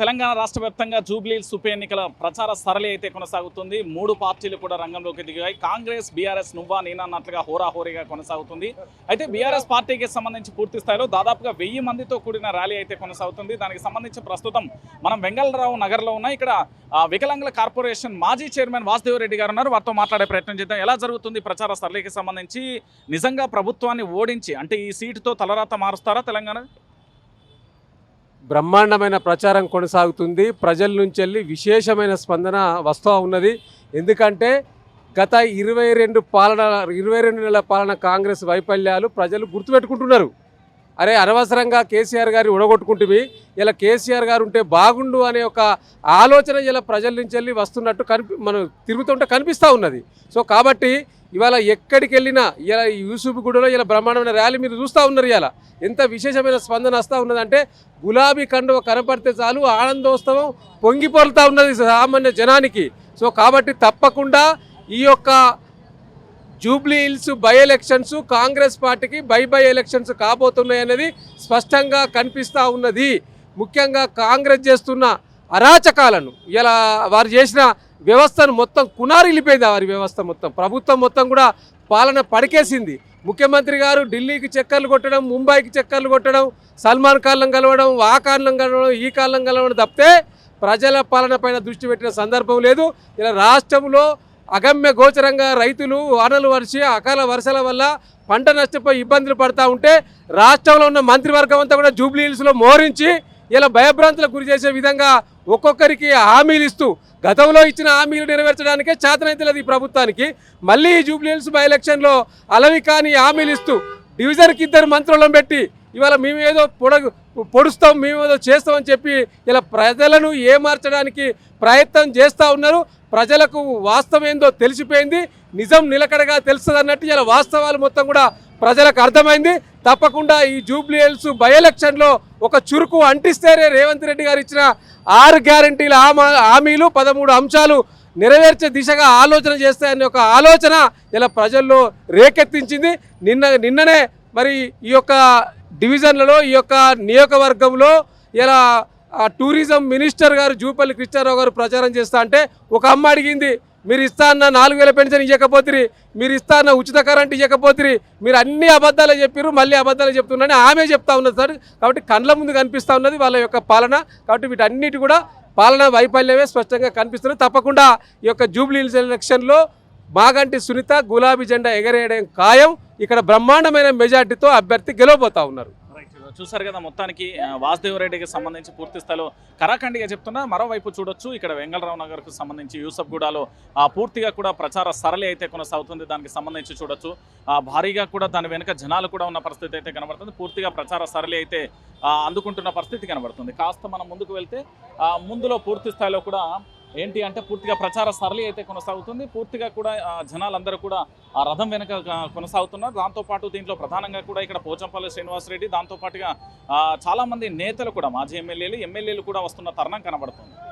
తెలంగాణ రాష్ట్ర వ్యాప్తంగా జూబ్లీ ఉప ఎన్నికల ప్రచార సరళి అయితే కొనసాగుతుంది. మూడు పార్టీలు కూడా రంగంలోకి దిగాయి. కాంగ్రెస్ బీఆర్ఎస్ నువ్వా నేనన్నట్లుగా హోరాహోరీగా కొనసాగుతుంది. అయితే బీఆర్ఎస్ పార్టీకి సంబంధించి పూర్తి స్థాయిలో దాదాపుగా వెయ్యి మందితో కూడిన ర్యాలీ అయితే కొనసాగుతుంది. దానికి సంబంధించి ప్రస్తుతం మనం వెంగళరావు నగర్లో ఉన్న ఇక్కడ వికలాంగుల కార్పొరేషన్ మాజీ చైర్మన్ వాసుదేవ్ రెడ్డి గారు ఉన్నారు. వారితో మాట్లాడే ప్రయత్నం చేద్దాం. ఎలా జరుగుతుంది ప్రచార సరళికి సంబంధించి? నిజంగా ప్రభుత్వాన్ని ఓడించి అంటే ఈ సీటుతో తలరాత మారుస్తారా తెలంగాణ? బ్రహ్మాండమైన ప్రచారం కొనసాగుతుంది. ప్రజల నుంచి వెళ్ళి విశేషమైన స్పందన వస్తూ ఉన్నది. ఎందుకంటే గత ఇరవై రెండు పాలన ఇరవై రెండు నెలల పాలన కాంగ్రెస్ వైఫల్యాలు ప్రజలు గుర్తుపెట్టుకుంటున్నారు. అరే అనవసరంగా కేసీఆర్ గారి ఉడగొట్టుకుంటువి ఇలా కేసీఆర్ గారు ఉంటే బాగుండు అనే ఒక ఆలోచన ఇలా ప్రజల నుంచి వెళ్ళి వస్తున్నట్టు కనిపి మనం తిరుగుతుంటే కనిపిస్తూ ఉన్నది. సో కాబట్టి ఇవాళ ఎక్కడికి వెళ్ళినా ఇలా యూసుఫ్గూడలో ఇలా బ్రహ్మాండమైన ర్యాలీ మీరు చూస్తూ ఉన్నారు ఇలా ఎంత విశేషమైన స్పందన వస్తూ ఉన్నదంటే గులాబీ కండువ కనపడితే చాలు ఆనందోత్సవం పొంగిపోలుతూ ఉన్నది సామాన్య జనానికి. సో కాబట్టి తప్పకుండా ఈ యొక్క జూబ్లీ హిల్స్ బై ఎలక్షన్స్ కాంగ్రెస్ పార్టీకి బై బై ఎలక్షన్స్ కాబోతున్నాయి అనేది స్పష్టంగా కనిపిస్తూ ఉన్నది. ముఖ్యంగా కాంగ్రెస్ చేస్తున్న అరాచకాలను ఇలా వారు చేసిన వ్యవస్థను మొత్తం కునారిల్లిపోయింది వారి వ్యవస్థ మొత్తం. ప్రభుత్వం మొత్తం కూడా పాలన పడికేసింది. ముఖ్యమంత్రి గారు ఢిల్లీకి చక్కర్లు కొట్టడం ముంబైకి చక్కర్లు కొట్టడం సల్మాన్ ఖాన్లను కలవడం ఆ కాలం కలవడం ఈ కాలం కలవడం తప్పితే ప్రజల పాలన పైన దృష్టి పెట్టిన సందర్భం లేదు. ఇలా రాష్ట్రంలో అగమ్య గోచరంగా రైతులు వానలు వర్షి అకాల వర్షాల వల్ల పంట నష్టపోయి ఇబ్బందులు పడతా ఉంటే రాష్ట్రంలో ఉన్న మంత్రివర్గం అంతా కూడా జూబ్లీ హిల్స్లో మోరించి ఇలా భయభ్రాంతులకు గురి చేసే విధంగా ఒక్కొక్కరికి హామీలు ఇస్తూ గతంలో ఇచ్చిన హామీలు నెరవేర్చడానికే చేతనైతలేదు ఈ ప్రభుత్వానికి. మళ్ళీ ఈ జూబ్లీ హిల్స్ బై ఎలక్షన్లో అలవి కాని హామీలు ఇస్తూ డివిజన్కి ఇద్దరు మంత్రులను పెట్టి ఇవాళ మేమేదో పొడ పొడుస్తాం మేమేదో చేస్తామని చెప్పి ఇలా ప్రజలను ఏమార్చడానికి ప్రయత్నం చేస్తూ ఉన్నారు. ప్రజలకు వాస్తవం ఏందో తెలిసిపోయింది. నిజం నిలకడగా తెలుస్తుంది అన్నట్టు ఇలా వాస్తవాలు మొత్తం కూడా ప్రజలకు అర్థమైంది. తప్పకుండా ఈ జూబ్లీ హిల్స్ బై ఎలక్షన్లో ఒక చురుకు అంటిస్తేనే రేవంత్ రెడ్డి గారు ఇచ్చిన ఆరు గ్యారంటీల హామీలు పదమూడు అంశాలు నెరవేర్చే దిశగా ఆలోచన చేస్తాయనే ఒక ఆలోచన ఇలా ప్రజల్లో రేకెత్తించింది. నిన్న నిన్ననే మరి ఈ యొక్క డివిజన్లలో ఈ యొక్క నియోజకవర్గంలో ఇలా టూరిజం మినిస్టర్ గారు జూపల్లి కృష్ణారావు గారు ప్రచారం చేస్తా అంటే ఒక అమ్మ అడిగింది మీరు ఇస్తా అన్న నాలుగు వేల పెన్షన్ ఇవ్వకపోతిరి మీరు ఇస్తా అన్న ఉచిత కరెంట్ ఇవ్వకపోతిరి మీరు అన్ని అబద్ధాలు చెప్పారు మళ్ళీ అబద్ధాలు చెప్తున్నారని ఆమె చెప్తా ఉన్నది సార్. కాబట్టి కండ్ల ముందు కనిపిస్తూ ఉన్నది వాళ్ళ యొక్క పాలన. కాబట్టి వీటన్నిటి కూడా పాలన వైఫల్యమే స్పష్టంగా కనిపిస్తున్నది. తప్పకుండా ఈ యొక్క జూబ్లీ ఎలక్షన్లో మాగంటి సునీత గులాబీ జెండా ఎగరేయడం ఖాయం. ఇక్కడ బ్రహ్మాండమైన మెజార్టీతో అభ్యర్థి గెలవబోతా ఉన్నారు. చూసారు కదా మొత్తానికి వాసుదేవరెడ్డికి వాసుదేవ్ రెడ్డికి సంబంధించి పూర్తి స్థాయిలో కరాఖండిగా చెప్తున్నా. మరోవైపు చూడొచ్చు ఇక్కడ వెంగళరావు నగర్కు సంబంధించి యూసఫ్గూడలో ఆ, పూర్తిగా కూడా ప్రచార సరళి అయితే కొనసాగుతుంది. దానికి సంబంధించి చూడొచ్చు. భారీగా కూడా దాని వెనుక జనాలు కూడా ఉన్న పరిస్థితి అయితే కనబడుతుంది. పూర్తిగా ప్రచార సరళి అయితే అందుకుంటున్న పరిస్థితి కనబడుతుంది. కాస్త మనం ముందుకు వెళ్తే ముందులో పూర్తి స్థాయిలో కూడా ఏంటి అంటే పూర్తిగా ప్రచార సరళి అయితే కొనసాగుతుంది. పూర్తిగా కూడా జనాలందరూ కూడా ఆ రథం వెనక కొనసాగుతున్నారు. దాంతోపాటు దీంట్లో ప్రధానంగా కూడా ఇక్కడ పోచంపల్లి శ్రీనివాసరెడ్డి దాంతోపాటుగా చాలామంది చాలా మంది నేతలు కూడా మాజీ ఎమ్మెల్యేలు ఎమ్మెల్యేలు కూడా వస్తున్న తరుణం కనబడుతుంది.